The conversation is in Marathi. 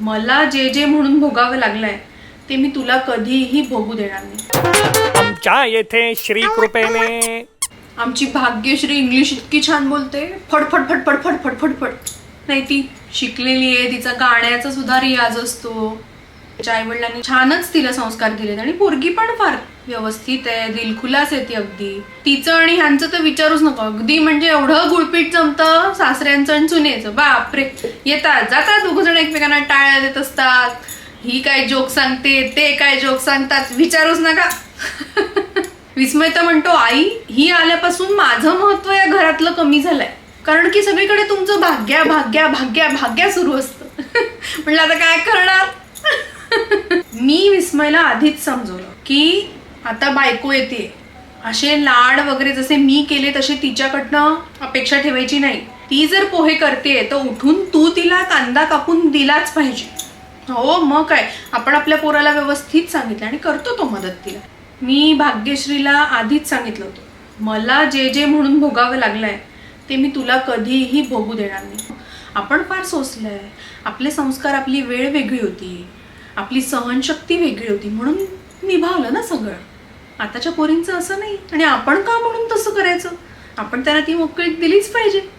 मला जे जे म्हणून भोगावं लागलंय ते मी तुला कधीही भोगू देणार नाही. आमच्या येथे श्री कृपेने. आमची भाग्यश्री इंग्लिश इतकी छान बोलते. फडफड फडफड फडफड फडफड नाही ती शिकलेली आहे तिचा गाण्याचा सुद्धा रियाज असतो. तिच्या आईवडिलांनी छानच तिला संस्कार दिलेत आणि पोरगी पण फार व्यवस्थित आहे दिलखुलास आहे ती अगदी. तिचं आणि ह्यांचं तर विचारूच नको. अगदी म्हणजे एवढं गुळपीट जमतं सासऱ्यांचं आणि सुनेचं. बापरे! येतात जातात दोघ जण एकमेकांना टाळ्या देत असतात. ही काय जोक सांगते ते काय जोक सांगतात विचारूच नका. विस्मय तर म्हणतो आई ही आल्यापासून माझं महत्त्व या घरातलं कमी झालंय. कारण की सगळीकडे तुमचं भाग्या भाग्या भाग्या भाग्या सुरू असतं. म्हणलं आता काय करणार? मी विस्मयला आधीच समजवलं की आता बायको येते. असे लाड वगैरे जसे मी केले तसे तिच्याकडनं अपेक्षा ठेवायची नाही. ती जर पोहे करते तर उठून तू तिला कांदा कापून दिलाच पाहिजे. हो मग काय? आपण आपल्या पोराला व्यवस्थित सांगितलं आणि करतो तो मदत तिला. मी भाग्यश्रीला आधीच सांगितलं होतं. मला जे जे म्हणून भोगावं लागलंय ते मी तुला कधीही भोगू देणार नाही. आपण फार सोसलंय. आपले संस्कार आपली वेळ वेगळी होती. आपली सहनशक्ती वेगळी होती. म्हणून निभावलं ना सगळं. आताच्या पोरींचं असं नाही. आणि आपण का म्हणून तसं करायचं? आपण त्यांना ती मोकळीक दिलीच पाहिजे.